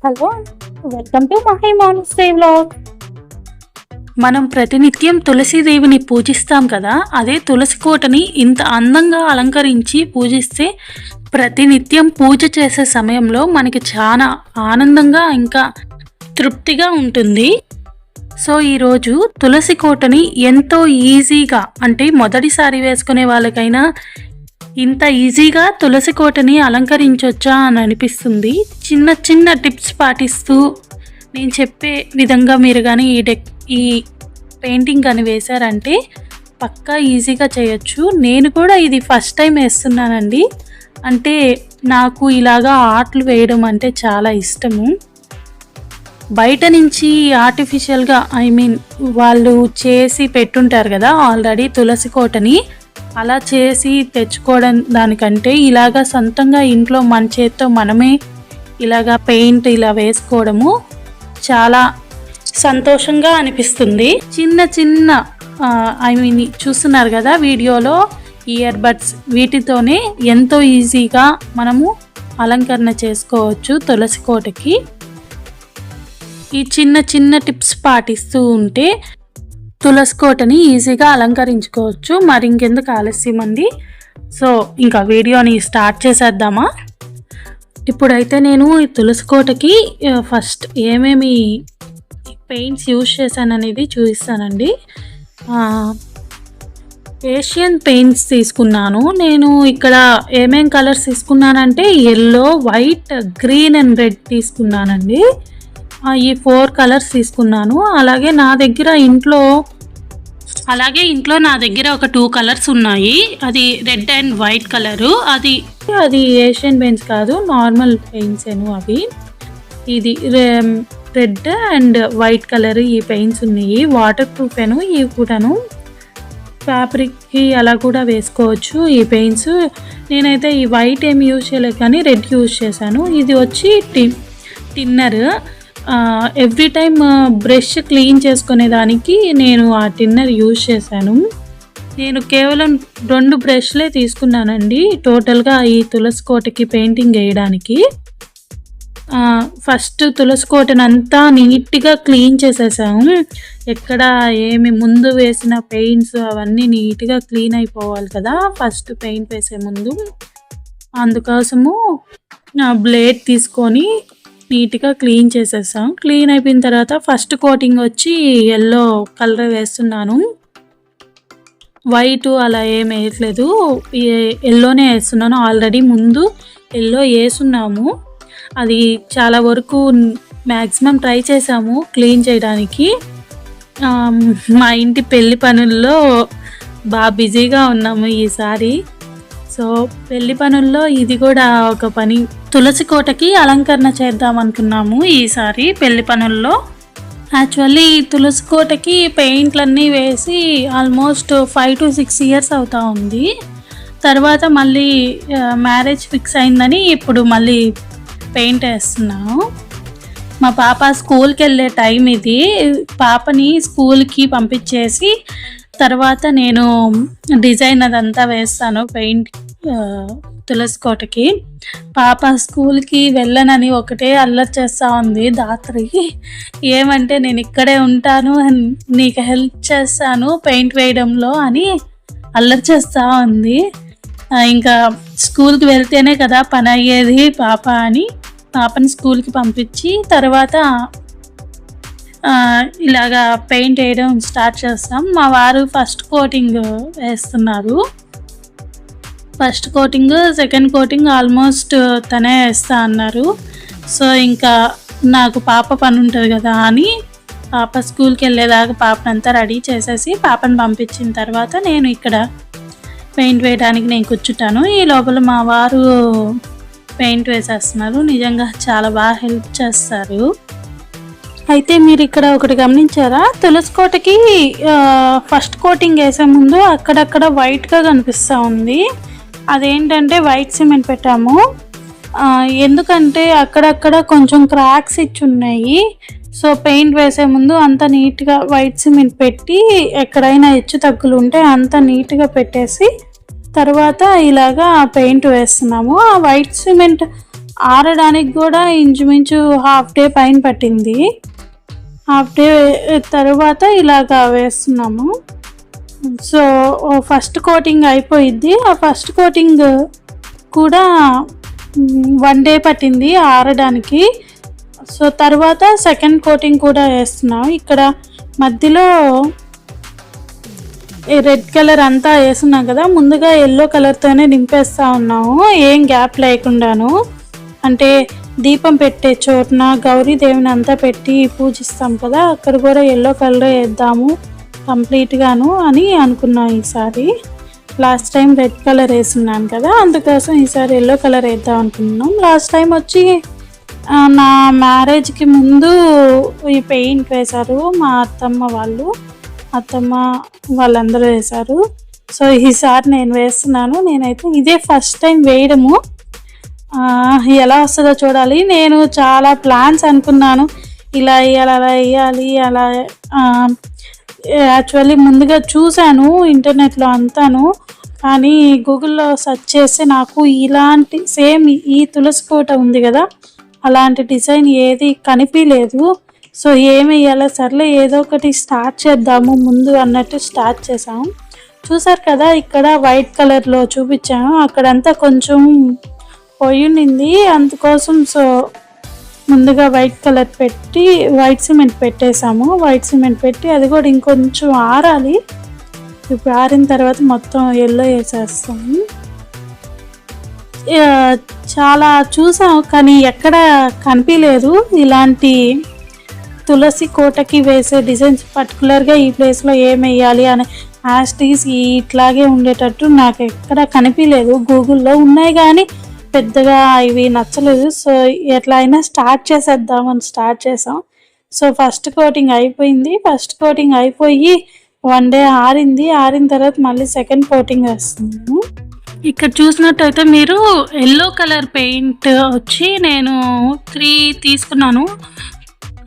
Hello welcome to Mahi Manas vlog. మనం ప్రతినిత్యం తులసీదేవిని పూజిస్తాం కదా అదే తులసి కోటని ఇంత అందంగా అలంకరించి పూజిస్తే ప్రతినిత్యం పూజ చేసే సమయంలో మనకి చాలా ఆనందంగా ఇంకా తృప్తిగా ఉంటుంది. సో ఈరోజు తులసి కోటని ఎంతో ఈజీగా అంటే మొదటిసారి వేసుకునే వాళ్ళకైనా ఇంత ఈజీగా తులసి కోటని అలంకరించొచ్చా అని అనిపిస్తుంది. చిన్న చిన్న టిప్స్ పాటిస్తూ నేను చెప్పే విధంగా మీరు కానీ ఈ డెక్ ఈ పెయింటింగ్ కానీ వేశారంటే పక్కా ఈజీగా చేయొచ్చు. నేను కూడా ఇది ఫస్ట్ టైం వేస్తున్నానండి. అంటే నాకు ఇలాగా ఆర్ట్లు వేయడం అంటే చాలా ఇష్టము. బయట నుంచి ఆర్టిఫిషియల్గా ఐ మీన్ వాళ్ళు చేసి పెట్టుంటారు కదా ఆల్రెడీ తులసి కోటని అలా చేసి తెచ్చుకోవడం దానికంటే ఇలాగా సొంతంగా ఇంట్లో మన చేత్తో మనమే ఇలాగా పెయింట్ ఇలా వేసుకోవడము చాలా సంతోషంగా అనిపిస్తుంది. చిన్న చిన్న ఐ మీన్ చూస్తున్నారు కదా వీడియోలో ఇయర్ బడ్స్ వీటితోనే ఎంతో ఈజీగా మనము అలంకరణ చేసుకోవచ్చు తులసి కోటకి. ఈ చిన్న చిన్న టిప్స్ పాటిస్తూ ఉంటే తులసి కోటని ఈజీగా అలంకరించుకోవచ్చు. మరి ఇంకెందుకు ఆలస్యం అండి? సో ఇంకా వీడియోని స్టార్ట్ చేసేద్దామా? ఇప్పుడైతే నేను ఈ తులసి కోటకి ఫస్ట్ ఏమేమి పెయింట్స్ యూజ్ చేశాననేది చూపిస్తానండి. ఏషియన్ పెయింట్స్ తీసుకున్నాను. నేను ఇక్కడ ఏమేం colours తీసుకున్నానంటే yellow white green and red తీసుకున్నానండి. ఈ ఫోర్ కలర్స్ తీసుకున్నాను. అలాగే నా దగ్గర ఇంట్లో అలాగే ఇంట్లో నా దగ్గర ఒక టూ కలర్స్ ఉన్నాయి. అది రెడ్ అండ్ వైట్ కలరు. అది అది ఏషియన్ పెయింట్స్ కాదు నార్మల్ పెయింట్స్ అవి. ఇది రెడ్ అండ్ వైట్ కలర్ ఈ పెయింట్స్ ఉన్నాయి. వాటర్ ప్రూఫ్ ఇవి కూడాను. ఫ్యాబ్రిక్కి అలా కూడా వేసుకోవచ్చు ఈ పెయింట్స్. నేనైతే ఈ వైట్ ఏమి యూజ్ చేయలేదు కానీ రెడ్ యూజ్ చేశాను. ఇది వచ్చి thinner. Every time brush clean చేసుకునేదానికి నేను ఆ టిన్నర్ యూజ్ చేశాను. నేను కేవలం రెండు బ్రష్లే తీసుకున్నానండి. టోటల్గా ఈ తులసి కోటకి పెయింటింగ్ వేయడానికి. ఫస్ట్ తులసి కోటను అంతా నీట్గా క్లీన్ చేసేసాము. ఎక్కడ ఏమి ముందు వేసిన పెయింట్స్ అవన్నీ నీట్గా క్లీన్ అయిపోవాలి కదా ఫస్ట్ పెయింట్ వేసే ముందు. అందుకోసము బ్లేడ్ తీసుకొని నీట్గా క్లీన్ చేసేసాం. క్లీన్ అయిపోయిన తర్వాత ఫస్ట్ కోటింగ్ వచ్చి ఎల్లో కలర్ వేస్తున్నాను. వైట్ అలా ఏం వేయట్లేదు. ఎల్లోనే వేస్తున్నాను. ఆల్రెడీ ముందు ఎల్లో వేసున్నాము. అది చాలా వరకు మ్యాక్సిమం ట్రై చేసాము క్లీన్ చేయడానికి. మా ఇంటి పెళ్ళి పనుల్లో బాగా బిజీగా ఉన్నాము ఈసారి. సో పెళ్ళి పనుల్లో ఇది కూడా ఒక పని. తులసి కోటకి అలంకరణ చేద్దాం అనుకున్నాము ఈసారి పెళ్ళి పనుల్లో. యాక్చువల్లీ తులసి కోటకి పెయింట్లన్నీ వేసి almost five to six years అవుతా ఉంది. తర్వాత మళ్ళీ మ్యారేజ్ ఫిక్స్ అయిందని ఇప్పుడు మళ్ళీ పెయింట్ వేస్తున్నాము మా పాప స్కూల్కి వెళ్ళే టైం ఇది. పాపని స్కూల్కి పంపించేసి తర్వాత నేను డిజైన్ అదంతా వేస్తాను పెయింట్ తులసి కోటకి. పాప స్కూల్కి వెళ్ళనని ఒకటే అల్లరి చేస్తూ ఉంది దాత్రి. ఏమంటే నేను ఇక్కడే ఉంటాను నీకు హెల్ప్ చేస్తాను పెయింట్ వేయడంలో అని అల్లరి చేస్తూ ఉంది. ఇంకా స్కూల్కి వెళ్తేనే కదా పని అయ్యేది పాప అని. పాపని స్కూల్కి పంపించి తర్వాత ఇలాగా పెయింట్ వేయడం స్టార్ట్ చేస్తాం. మా వారు ఫస్ట్ కోటింగ్ వేస్తున్నారు. First coating second coating almost తనే వేస్తా అన్నారు. సో ఇంకా నాకు పాప పని ఉంటుంది కదా అని పాప స్కూల్కి వెళ్ళేదాకా పాపనంతా రెడీ చేసేసి పాపను పంపించిన తర్వాత నేను ఇక్కడ పెయింట్ వేయడానికి నేను కూర్చుంటాను. ఈ లోపల మా వారు పెయింట్ వేసేస్తున్నారు. నిజంగా చాలా బాగా హెల్ప్ చేస్తారు. అయితే మీరు ఇక్కడ ఒకటి గమనించారా? తులసి కోటకి ఫస్ట్ కోటింగ్ వేసే ముందు అక్కడక్కడ వైట్గా కనిపిస్తూ ఉంది. అదేంటంటే వైట్ సిమెంట్ పెట్టాము. ఎందుకంటే అక్కడక్కడ కొంచెం క్రాక్స్ ఇచ్చి ఉన్నాయి. సో పెయింట్ వేసే ముందు అంత నీట్గా వైట్ సిమెంట్ పెట్టి ఎక్కడైనా హెచ్చు తగ్గులు ఉంటే అంత నీట్గా పెట్టేసి తర్వాత ఇలాగా పెయింట్ వేస్తున్నాము. ఆ వైట్ సిమెంట్ ఆరడానికి కూడా ఇంచుమించు హాఫ్ డే పైన పట్టింది. హాఫ్ డే తర్వాత ఇలాగా వేస్తున్నాము. సో ఫస్ట్ కోటింగ్ అయిపోయింది ఆ ఫస్ట్ కోటింగ్ కూడా వన్ డే పట్టింది ఆరడానికి. సో తర్వాత సెకండ్ కోటింగ్ కూడా వేస్తున్నాం ఇక్కడ మధ్యలో రెడ్ కలర్ అంతా వేస్తున్నాం కదా ముందుగా ఎల్లో కలర్తోనే నింపేస్తా ఉన్నాము. ఏం గ్యాప్ లేకుండాను. అంటే దీపం పెట్టే చోటున గౌరీదేవిని అంతా పెట్టి పూజిస్తాం కదా అక్కడ కూడా ఎల్లో కలర్ వేద్దాము కంప్లీట్గాను అని అనుకున్నాం ఈసారి. లాస్ట్ టైం రెడ్ కలర్ వేసున్నాను కదా అందుకోసం ఈసారి ఎల్లో కలర్ వేద్దాం అనుకున్నాం. లాస్ట్ టైం వచ్చి నా మ్యారేజ్కి ముందు ఈ పెయింట్ వేశారు మా అత్తమ్మ వాళ్ళు. అత్తమ్మ వాళ్ళందరూ వేశారు. సో ఈసారి నేను వేస్తున్నాను. నేనైతే ఇదే ఫస్ట్ టైం వేయడము. ఎలా వస్తుందో చూడాలి. నేను చాలా ప్లాన్స్ అనుకున్నాను. ఇలా వేయాలి అలా వేయాలి అలా యాక్చువల్లీ ముందుగా చూశాను ఇంటర్నెట్లో అంతాను. కానీ గూగుల్లో సెర్చ్ చేస్తే నాకు ఇలాంటి సేమ్ ఈ తులసి కోట ఉంది కదా అలాంటి డిజైన్ ఏది కనిపించలేదు సో ఏమి సర్లే ఏదో ఒకటి స్టార్ట్ చేద్దాము ముందు అన్నట్టు స్టార్ట్ చేసాము చూసారు కదా ఇక్కడ వైట్ కలర్లో చూపించాను. అక్కడంతా కొంచెం పోయింది అందుకోసం సో ముందుగా వైట్ కలర్ పెట్టి వైట్ సిమెంట్ పెట్టేసాము వైట్ సిమెంట్ పెట్టి అది కూడా ఇంకొంచెం ఆరాలి. ఇప్పుడు ఆరిన తర్వాత మొత్తం ఎల్లో వేసేస్తాము చాలా చూసాం కానీ ఎక్కడ కనిపించలేదు ఇలాంటి తులసి కోటకి వేసే డిజైన్స్ పర్టికులర్గా ఈ ప్లేస్లో ఏం వేయాలి అని యాస్టీస్ ఇట్లాగే ఉండేటట్టు నాకు ఎక్కడ కనిపించలేదు గూగుల్లో ఉన్నాయి కానీ పెద్దగా ఇవి నచ్చలేదు. సో ఎట్లా అయినా స్టార్ట్ చేసేద్దామని స్టార్ట్ చేసాం. సో ఫస్ట్ కోటింగ్ అయిపోయింది. ఫస్ట్ కోటింగ్ అయిపోయి వన్ డే ఆరింది. ఆరిన తర్వాత మళ్ళీ సెకండ్ కోటింగ్ వేస్తున్నాను. ఇక్కడ చూసినట్టయితే మీరు ఎల్లో కలర్ పెయింట్ వచ్చి నేను త్రీ తీసుకున్నాను.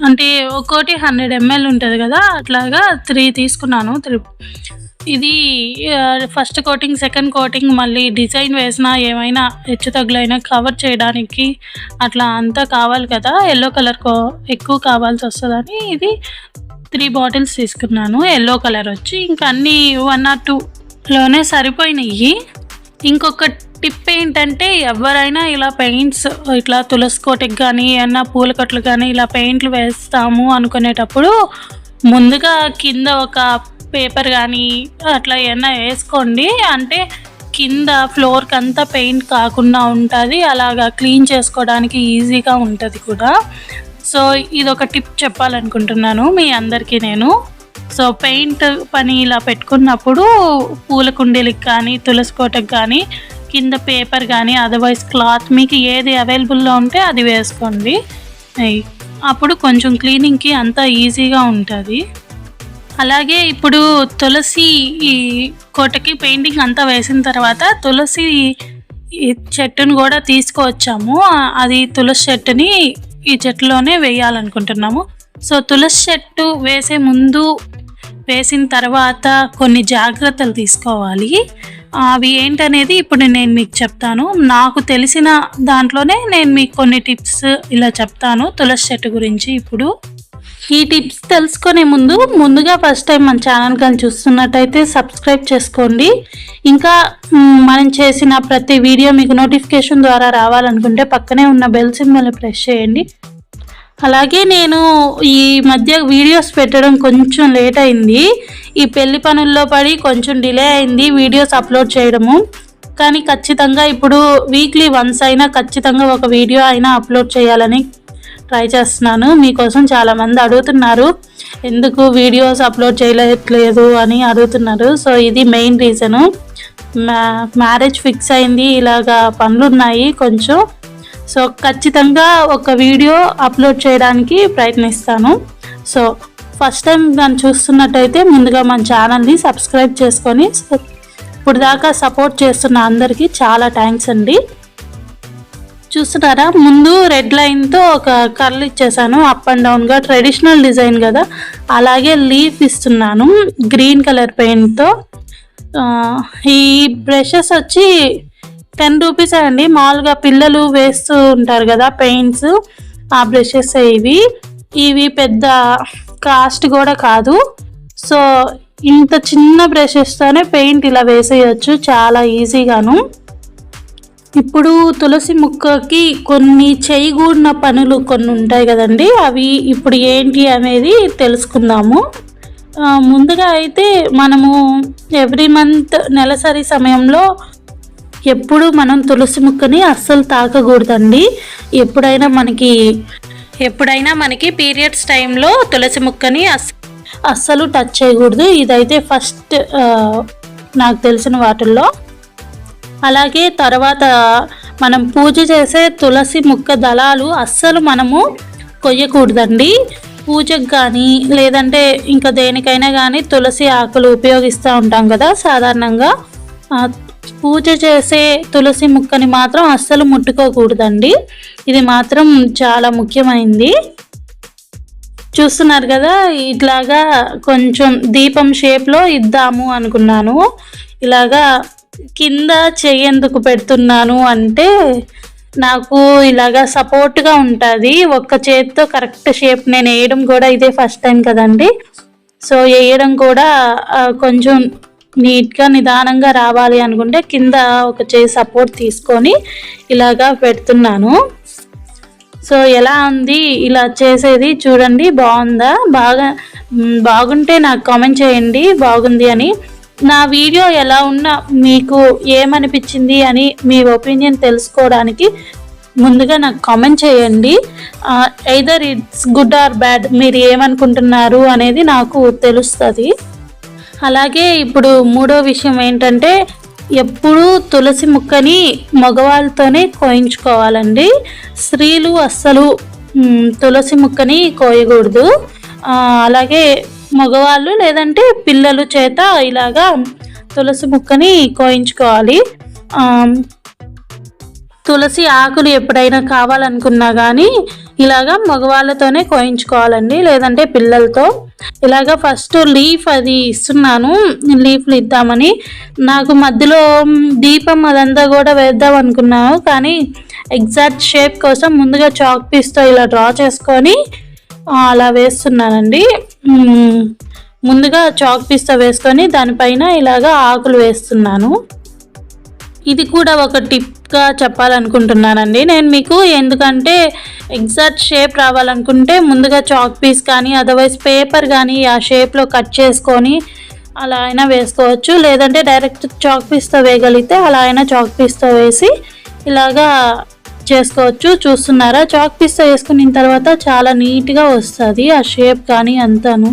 అంటే ఒక్కోటి హండ్రెడ్ ఎంఎల్ ఉంటుంది కదా అట్లాగా త్రీ తీసుకున్నాను. త్రీ ఇది ఫస్ట్ కోటింగ్ సెకండ్ కోటింగ్ మళ్ళీ డిజైన్ వేసినా ఏమైనా హెచ్చు తగ్గులైనా కవర్ చేయడానికి అట్లా అంతా కావాలి కదా. ఎల్లో కలర్ కో ఎక్కువ కావాల్సి వస్తుందని ఇది త్రీ బాటిల్స్ తీసుకున్నాను. ఎల్లో కలర్ వచ్చి ఇంకా అన్నీ వన్ ఆర్ టూలోనే సరిపోయినాయి. ఇంకొక టిప్ ఏంటంటే ఎవరైనా ఇలా పెయింట్స్ ఇట్లా తులసి కోటకి కానీ ఏమన్నా పూల కట్లు కానీ ఇలా పెయింట్లు వేస్తాము అనుకునేటప్పుడు ముందుగా కింద ఒక పేపర్ కానీ అట్లా ఏమైనా వేసుకోండి. అంటే కింద ఫ్లోర్కి అంతా పెయింట్ కాకుండా ఉంటుంది. అలాగా క్లీన్ చేసుకోవడానికి ఈజీగా ఉంటుంది కూడా. సో ఇది ఒక టిప్ చెప్పాలనుకుంటున్నాను మీ అందరికీ నేను. సో పెయింట్ పని ఇలా పెట్టుకున్నప్పుడు పూల కుండీలకు కానీ తులసి కోటకు కానీ కింద పేపర్ కానీ అదర్వైజ్ క్లాత్ మీకు ఏది అవైలబుల్లో ఉంటే అది వేసుకోండి. అప్పుడు కొంచెం క్లీనింగ్కి అంతా ఈజీగా ఉంటుంది. అలాగే ఇప్పుడు తులసి ఈ కోటకి పెయింటింగ్ అంతా వేసిన తర్వాత తులసి ఈ చెట్టును కూడా తీసుకువచ్చాము. అది తులసి చెట్టుని ఈ చెట్టులోనే వేయాలనుకుంటున్నాము. సో తులసి చెట్టు వేసే ముందు వేసిన తర్వాత కొన్ని జాగ్రత్తలు తీసుకోవాలి. అవి ఏంటనేది ఇప్పుడు నేను మీకు చెప్తాను. నాకు తెలిసిన దాంట్లోనే నేను మీకు కొన్ని టిప్స్ ఇలా చెప్తాను తులసి చెట్టు గురించి ఇప్పుడు. ఈ టిప్స్ తెలుసుకునే ముందు ముందుగా ఫస్ట్ టైం మన ఛానల్ కానీ చూస్తున్నట్టయితే సబ్స్క్రైబ్ చేసుకోండి. ఇంకా మనం చేసిన ప్రతి వీడియో మీకు నోటిఫికేషన్ ద్వారా రావాలనుకుంటే పక్కనే ఉన్న బెల్ సింబల్ని ప్రెస్ చేయండి. అలాగే నేను ఈ మధ్య వీడియోస్ పెట్టడం కొంచెం లేట్ అయింది. ఈ పెళ్ళి పనుల్లో పడి కొంచెం డిలే అయింది వీడియోస్ అప్లోడ్ చేయడము. కానీ ఖచ్చితంగా ఇప్పుడు వీక్లీ వన్స్ అయినా ఖచ్చితంగా ఒక వీడియో అయినా అప్లోడ్ చేయాలని ట్రై చేస్తున్నాను. మీకోసం చాలామంది అడుగుతున్నారు. ఎందుకు వీడియోస్ అప్లోడ్ చేయలేదు అని అడుగుతున్నారు. సో ఇది మెయిన్ రీజను. మ్యా మ్యారేజ్ ఫిక్స్ అయింది. ఇలాగా పనులు ఉన్నాయి కొంచెం సో ఖచ్చితంగా ఒక వీడియో అప్లోడ్ చేయడానికి ప్రయత్నిస్తాను. సో ఫస్ట్ టైం నన్ను చూస్తున్నట్టయితే ముందుగా మన ఛానల్ని సబ్స్క్రైబ్ చేసుకొని ఇప్పుడు దాకా సపోర్ట్ చేస్తున్న అందరికీ చాలా థ్యాంక్స్ అండి. చూస్తున్నారా? ముందు రెడ్ లైన్తో ఒక కర్ల్ ఇచ్చేసాను. అప్ అండ్ డౌన్గా ట్రెడిషనల్ డిజైన్ కదా. అలాగే లీఫ్ ఇస్తున్నాను గ్రీన్ కలర్ పెయింట్తో. ఈ బ్రషెస్ వచ్చి టెన్ రూపీస్ అండి. మామూలుగా పిల్లలు వేస్తూ ఉంటారు కదా పెయింట్స్ ఆ బ్రషెస్ ఇవి. ఇవి పెద్ద కాస్ట్ కూడా కాదు. సో ఇంత చిన్న బ్రషెస్తోనే పెయింట్ ఇలా వేసేయచ్చు చాలా ఈజీగాను. ఇప్పుడు తులసి ముక్కకి కొన్ని చేయకూడిన పనులు కొన్ని ఉంటాయి కదండి. అవి ఇప్పుడు ఏంటి అనేది తెలుసుకుందాము. ముందుగా అయితే మనము ఎవ్రీ మంత్ నెలసరి సమయంలో ఎప్పుడు మనం తులసి ముక్కని అస్సలు తాకకూడదండి ఎప్పుడైనా మనకి ఎప్పుడైనా మనకి పీరియడ్స్ టైంలో తులసి ముక్కని అస్ అస్సలు టచ్ చేయకూడదు. ఇదైతే ఫస్ట్ నాకు తెలిసిన వాటిల్లో. అలాగే తర్వాత మనం పూజ చేసే తులసి ముక్క దళాలు అస్సలు మనము కొయ్యకూడదండి. పూజకు కానీ లేదంటే ఇంకా దేనికైనా కానీ తులసి ఆకులు ఉపయోగిస్తూ ఉంటాం కదా సాధారణంగా. పూజ చేసే తులసి ముక్కని మాత్రం అస్సలు ముట్టుకోకూడదండి. ఇది మాత్రం చాలా ముఖ్యమైంది. చూస్తున్నారు కదా ఇట్లాగా కొంచెం దీపం షేప్లో ఇద్దాము అనుకున్నాను. ఇలాగా కింద చెయ్యేందుకు పెడుతున్నాను అంటే నాకు ఇలాగా సపోర్ట్గా ఉంటుంది. ఒక్క చేతితో కరెక్ట్ షేప్ నేను వేయడం కూడా ఇదే ఫస్ట్ టైం కదండి. సో వేయడం కూడా కొంచెం నీట్గా నిదానంగా రావాలి అనుకుంటే కింద ఒక చేయి సపోర్ట్ తీసుకొని ఇలాగా పెడుతున్నాను. సో ఎలా ఉంది? ఇలా చేసేది చూడండి బాగుందా? బాగా బాగుంటే నాకు కామెంట్ చేయండి బాగుంది అని. నా వీడియో ఎలా ఉన్నా మీకు ఏమనిపించింది అని మీ ఒపీనియన్ తెలుసుకోవడానికి ముందుగా నాకు కామెంట్ చేయండి. Either it's good or bad మీరు ఏమనుకుంటున్నారు అనేది నాకు తెలుస్తుంది. అలాగే ఇప్పుడు మూడో విషయం ఏంటంటే ఎప్పుడూ తులసి ముక్కని మగవాళ్ళతోనే కోయించుకోవాలండి. స్త్రీలు అస్సలు తులసి ముక్కని కోయకూడదు. అలాగే మగవాళ్ళు లేదంటే పిల్లలు చేత ఇలాగా తులసి ముక్కని కోయించుకోవాలి. తులసి ఆకులు ఎప్పుడైనా కావాలనుకున్నా కానీ ఇలాగా మగవాళ్ళతోనే కోయించుకోవాలండి. లేదంటే పిల్లలతో. ఇలాగా ఫస్ట్ లీఫ్ అది ఇస్తున్నాను. లీఫ్లు ఇద్దామని. నాకు మధ్యలో దీపం అదంతా కూడా వేద్దాం అనుకున్నాను. కానీ ఎగ్జాక్ట్ షేప్ కోసం ముందుగా చాక్ పీస్తో ఇలా డ్రా చేసుకొని అలా వేస్తున్నానండి. ముందుగా చాక్ పీస్తో వేసుకొని దానిపైన ఇలాగా ఆకులు వేస్తున్నాను. ఇది కూడా ఒక టిప్గా చెప్పాలనుకుంటున్నానండి. నేను మీకు ఎందుకంటే ఎగ్జాక్ట్ షేప్ రావాలనుకుంటే ముందుగా చాక్ పీస్ కానీ అదర్వైజ్ పేపర్ కానీ ఆ షేప్లో కట్ చేసుకొని అలా అయినా వేసుకోవచ్చు. లేదంటే డైరెక్ట్ చాక్ పీస్తో వేయగలిగితే అలా అయినా చాక్ పీస్తో వేసి ఇలాగా చేసుకోవచ్చు. చూస్తున్నారా? చాక్ పీస్తో వేసుకున్న తర్వాత చాలా నీట్గా వస్తుంది ఆ షేప్ కానీ అంతాను.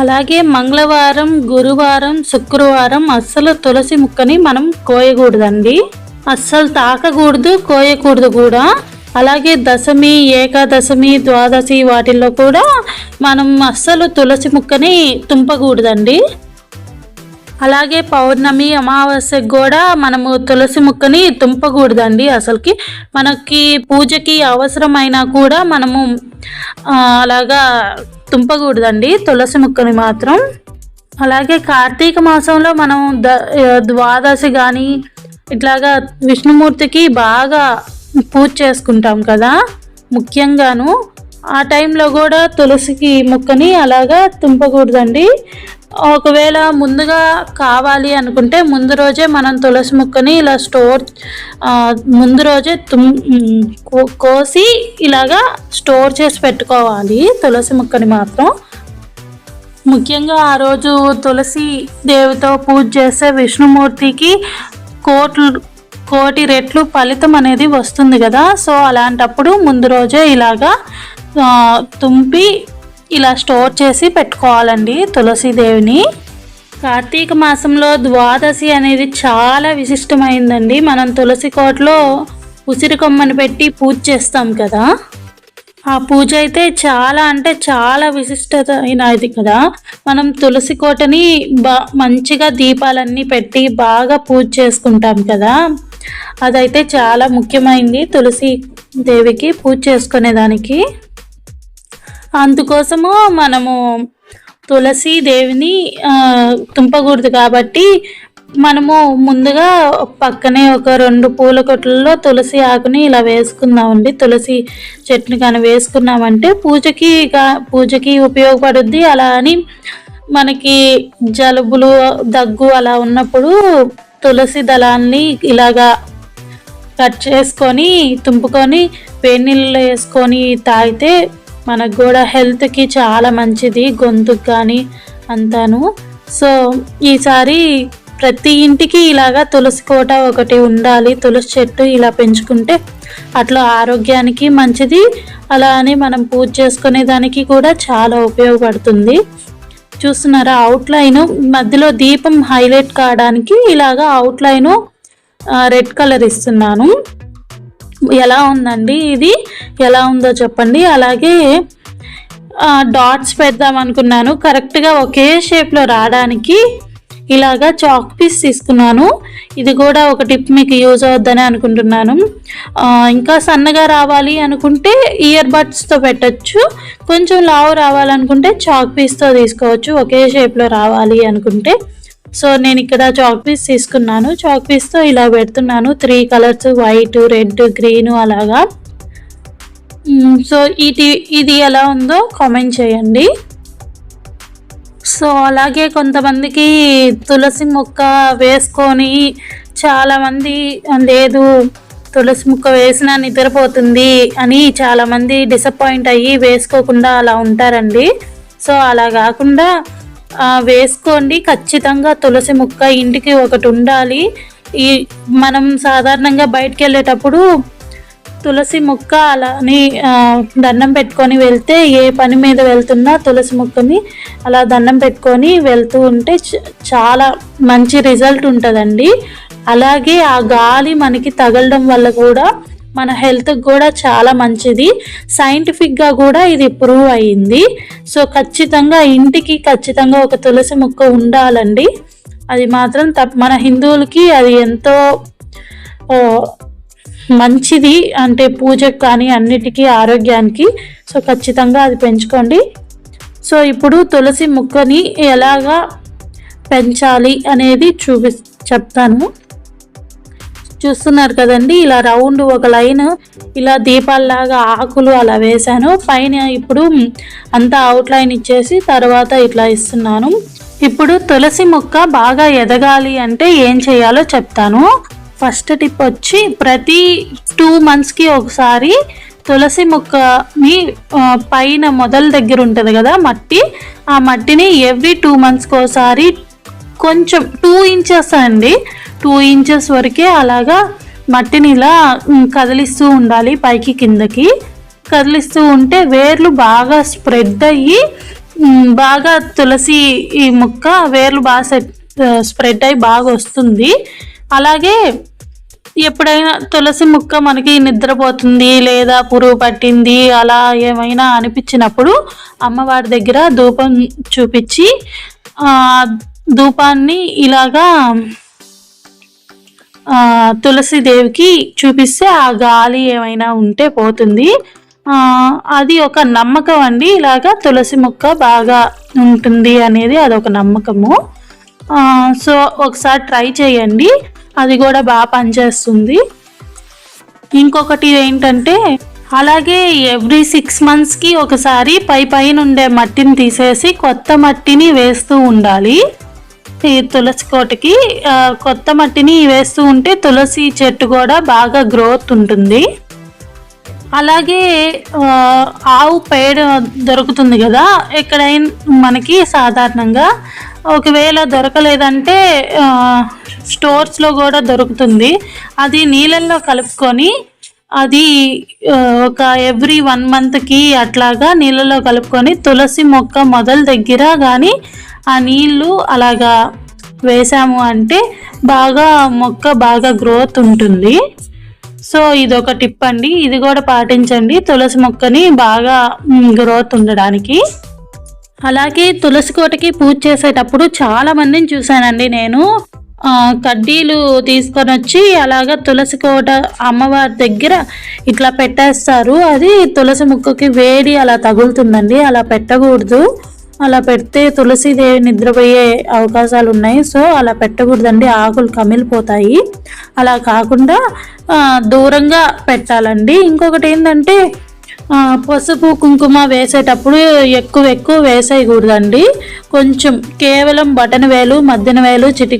అలాగే మంగళవారం గురువారం శుక్రవారం అస్సలు తులసి ముక్కని మనం కోయకూడదండి. అస్సలు తాకకూడదు కోయకూడదు కూడా. అలాగే దశమి ఏకాదశమి ద్వాదశి వాటిల్లో కూడా మనం అస్సలు తులసి ముక్కని తుంపకూడదండి. అలాగే పౌర్ణమి అమావాస్యకు కూడా మనము తులసి ముక్కని తుంపకూడదండి. అసలుకి మనకి పూజకి అవసరమైనా కూడా మనము అలాగా తుంపకూడదండి. తులసి ముక్కని మాత్రం. అలాగే కార్తీక మాసంలో మనం ద ద్వాదశి కానీ ఇట్లాగా విష్ణుమూర్తికి బాగా పూజ చేసుకుంటాం కదా. ముఖ్యంగాను ఆ టైంలో కూడా తులసికి ముక్కని అలాగా తుంపకూడదండి. ఒకవేళ ముందుగా కావాలి అనుకుంటే ముందు రోజే మనం తులసి ముక్కని ఇలా స్టోర్ ముందు రోజే తుమ్ కోసి ఇలాగా స్టోర్ చేసి పెట్టుకోవాలి తులసి ముక్కని మాత్రం. ముఖ్యంగా ఆ రోజు తులసి దేవితో పూజ చేసే విష్ణుమూర్తికి కోట్లు కోటి రెట్లు ఫలితం అనేది వస్తుంది కదా. సో అలాంటప్పుడు ముందు రోజే ఇలాగా తుంపి ఇలా స్టోర్ చేసి పెట్టుకోవాలండి తులసీదేవిని. కార్తీక మాసంలో ద్వాదశి అనేది చాలా విశిష్టమైందండి. మనం తులసి కోటలో ఉసిరి కొమ్మని పెట్టి పూజ చేస్తాం కదా. ఆ పూజ అయితే చాలా అంటే చాలా విశిష్టత అయినది కదా. మనం తులసి కోటని బా మంచిగా దీపాలన్నీ పెట్టి బాగా పూజ చేసుకుంటాం కదా. అదైతే చాలా ముఖ్యమైంది తులసి దేవికి పూజ చేసుకునేదానికి. అందుకోసము మనము తులసి దేవిని తుంపకూడదు కాబట్టి మనము ముందుగా పక్కనే ఒక రెండు పూల కొట్లలో తులసి ఆకుని ఇలా వేసుకుందామండి. తులసి చెట్టుని కానీ వేసుకున్నామంటే పూజకి పూజకి ఉపయోగపడుద్ది. అలా అని మనకి జలుబులు దగ్గు అలా ఉన్నప్పుడు తులసి దళాన్ని ఇలాగా కట్ చేసుకొని తుంపుకొని వేడి నీళ్ళలో వేసుకొని తాగితే మనకు కూడా హెల్త్కి చాలా మంచిది గొంతుకు కానీ అంతాను. సో ఈసారి ప్రతి ఇంటికి ఇలాగా తులసి కోట ఒకటి ఉండాలి. తులసి చెట్టు ఇలా పెంచుకుంటే అట్లా ఆరోగ్యానికి మంచిది. అలా అని మనం పూజ చేసుకునే దానికి కూడా చాలా ఉపయోగపడుతుంది. చూస్తున్నారా అవుట్లైన్ మధ్యలో దీపం హైలైట్ కావడానికి ఇలాగా అవుట్లైన్ రెడ్ కలర్ ఇస్తున్నాను. ఎలా ఉందండి ఇది? ఎలా ఉందో చెప్పండి. అలాగే డాట్స్ పెడదాం అనుకున్నాను. కరెక్ట్గా ఒకే షేప్లో రావడానికి ఇలాగా చాక్ పీస్ తీసుకున్నాను. ఇది కూడా ఒక టిప్ మీకు యూజ్ అవుద్దని అనుకుంటున్నాను. ఇంకా సన్నగా రావాలి అనుకుంటే ఇయర్ బడ్స్తో పెట్టచ్చు. కొంచెం లావు రావాలనుకుంటే చాక్ పీస్తో తీసుకోవచ్చు. ఒకే షేప్లో రావాలి అనుకుంటే. సో నేను ఇక్కడ చాక్ పీస్ తీసుకున్నాను. చాక్ పీస్తో ఇలా పెడుతున్నాను. Three colours white red green అలాగా. సో ఇది ఇది ఎలా ఉందో కామెంట్ చేయండి. సో అలాగే కొంతమందికి తులసి మొక్క వేసుకొని చాలామంది లేదు తులసి ముక్క వేసినా నిద్రపోతుంది అని చాలామంది డిసప్పాయింట్ అయ్యి వేసుకోకుండా అలా ఉంటారండి. సో అలా కాకుండా వేసుకోండి. ఖచ్చితంగా తులసి ముక్క ఇంటికి ఒకటి ఉండాలి. ఈ మనం సాధారణంగా బయటకు వెళ్ళేటప్పుడు తులసి ముక్క అలా అని దండం పెట్టుకొని వెళ్తే ఏ పని మీద వెళ్తున్నా తులసి ముక్కని అలా దండం పెట్టుకొని వెళ్తూ ఉంటే చ- చాలా మంచి రిజల్ట్ ఉంటుందండి. అలాగే ఆ గాలి మనకి తగలడం వల్ల కూడా మన హెల్త్కి కూడా చాలా మంచిది. సైంటిఫిక్గా కూడా ఇది ప్రూవ్ అయ్యింది సో ఖచ్చితంగా ఇంటికి ఖచ్చితంగా ఒక తులసి మొక్క ఉండాలండి. అది మాత్రం తప్ప మన హిందువులకి అది ఎంతో మంచిది. అంటే పూజకు కానీ అన్నిటికీ ఆరోగ్యానికి. సో ఖచ్చితంగా అది పెంచుకోండి. సో ఇప్పుడు తులసి మొక్కని ఎలాగా పెంచాలి అనేది చూపి చెప్తాను. చూస్తున్నారు కదండి. ఇలా రౌండ్ ఒక లైన్ ఇలా దీపాలలాగా ఆకులు అలా వేశాను. పైన ఇప్పుడు అంతా అవుట్లైన్ ఇచ్చేసి తర్వాత ఇట్లా ఇస్తున్నాను. ఇప్పుడు తులసి మొక్క బాగా ఎదగాలి అంటే ఏం చేయాలో చెప్తాను. ఫస్ట్ టిప్ వచ్చి ప్రతి టూ మంత్స్కి ఒకసారి తులసి మొక్కని పైన మొదల దగ్గర ఉంటుంది కదా మట్టి. ఆ మట్టిని ఎవ్రీ టూ మంత్స్కి ఒకసారి కొంచెం టూ ఇంచెస్ అండి. టూ ఇంచెస్ వరకే అలాగా మట్టిని ఇలా కదిలిస్తూ ఉండాలి పైకి కిందకి. కదిలిస్తూ ఉంటే వేర్లు బాగా స్ప్రెడ్ అయ్యి బాగా తులసి ఈ ముక్క వేర్లు బాగా సెట్ స్ప్రెడ్ అయ్యి బాగా వస్తుంది. అలాగే ఎప్పుడైనా తులసి ముక్క మనకి నిద్రపోతుంది లేదా పురుగు పట్టింది అలా ఏమైనా అనిపించినప్పుడు అమ్మవారి దగ్గర ధూపం చూపించి ధూపాన్ని ఇలాగా తులసి దేవికి చూపిస్తే ఆ గాలి ఏమైనా ఉంటే పోతుంది. అది ఒక నమ్మకం అండి. ఇలాగా తులసి మొక్క బాగా ఉంటుంది అనేది అదొక నమ్మకము. సో ఒకసారి ట్రై చేయండి. అది కూడా బాగా పనిచేస్తుంది. ఇంకొకటి ఏంటంటే అలాగే ఎవ్రీ సిక్స్ మంత్స్కి ఒకసారి పై పైన ఉండే మట్టిని తీసేసి కొత్త మట్టిని వేస్తూ ఉండాలి. ఈ తులసి కోటకి కొత్త మట్టిని వేస్తూ ఉంటే తులసి చెట్టు కూడా బాగా గ్రోత్ ఉంటుంది. అలాగే ఆవు పేడ దొరుకుతుంది కదా ఎక్కడైనా మనకి సాధారణంగా ఒకవేళ దొరకలేదంటే స్టోర్స్లో కూడా దొరుకుతుంది. అది నీళ్ళల్లో కలుపుకొని అది ఒక ఎవ్రీ వన్ మంత్కి అట్లాగా నీళ్ళలో కలుపుకొని తులసి మొక్క మొదల దగ్గర కానీ ఆ నీళ్ళు అలాగా వేసాము అంటే బాగా మొక్క బాగా గ్రోత్ ఉంటుంది. సో ఇది ఒక టిప్ అండి. ఇది కూడా పాటించండి. తులసి మొక్కని బాగా గ్రోత్ ఉండడానికి. అలాగే తులసి కోటకి పూజ చేసేటప్పుడు చాలా మందిని చూశానండి నేను. కడ్డీలు తీసుకొని వచ్చి అలాగా తులసి కోట అమ్మవారి దగ్గర ఇట్లా పెట్టేస్తారు. అది తులసి ముక్కకి వేడి అలా తగులుతుందండి. అలా పెట్టకూడదు. అలా పెడితే తులసిదేవి నిద్రపోయే అవకాశాలు ఉన్నాయి. సో అలా పెట్టకూడదండి. ఆకులు కమిలిపోతాయి. అలా కాకుండా దూరంగా పెట్టాలండి. ఇంకొకటి ఏంటంటే పసుపు కుంకుమ వేసేటప్పుడు ఎక్కువ ఎక్కువ వేసేయకూడదండి. కొంచెం కేవలం బటన్ వేలు మధ్యన వేలు చిటి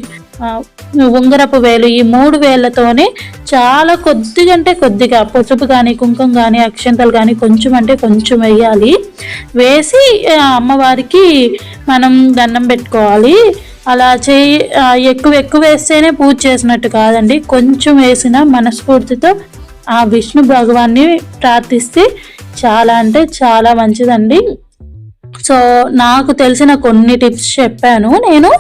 ఉంగరపు వేలు ఈ మూడు వేలతోనే చాలా కొద్దిగా అంటే కొద్దిగా పసుపు కానీ కుంకుమ కానీ అక్షంతలు కానీ కొంచెం అంటే కొంచెం వేయాలి. వేసి అమ్మవారికి మనం దండం పెట్టుకోవాలి. అలా చేయి ఎక్కువ ఎక్కువ వేస్తేనే పూజ చేసినట్టు కాదండి. కొంచెం వేసిన మనస్ఫూర్తితో ఆ విష్ణు భగవాన్ని ప్రార్థిస్తే చాలా అంటే చాలా మంచిదండి. సో నాకు తెలిసిన కొన్ని టిప్స్ చెప్పాను నేను.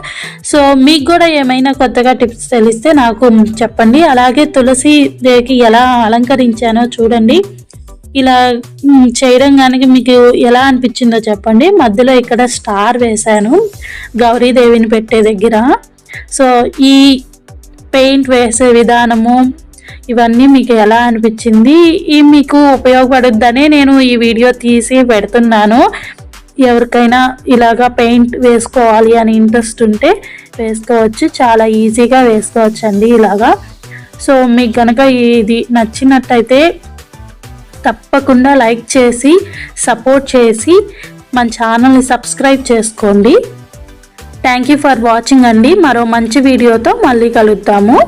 సో మీకు కూడా ఏమైనా కొత్తగా టిప్స్ తెలిస్తే నాకు చెప్పండి. అలాగే తులసి దేకి ఎలా అలంకరించానో చూడండి. ఇలా చేయడం కానీ మీకు ఎలా అనిపించిందో చెప్పండి. మధ్యలో ఇక్కడ స్టార్ వేశాను గౌరీదేవిని పెట్టే దగ్గర. సో ఈ పెయింట్ వేసే విధానము ఇవన్నీ మీకు ఎలా అనిపించింది? ఈ మీకు ఉపయోగపడుద్దనే నేను ఈ వీడియో తీసి పెడుతున్నాను. ఎవరికైనా ఇలాగా పెయింట్ వేసుకోవాలి అని ఇంట్రెస్ట్ ఉంటే వేసుకోవచ్చు. చాలా ఈజీగా వేసుకోవచ్చు అండి ఇలాగా. సో మీకు కనుక ఇది నచ్చినట్టయితే తప్పకుండా లైక్ చేసి సపోర్ట్ చేసి మన ఛానల్ని సబ్స్క్రైబ్ చేసుకోండి. థ్యాంక్ యూ ఫర్ వాచింగ్ అండి. మరో మంచి వీడియోతో మళ్ళీ కలుద్దాము.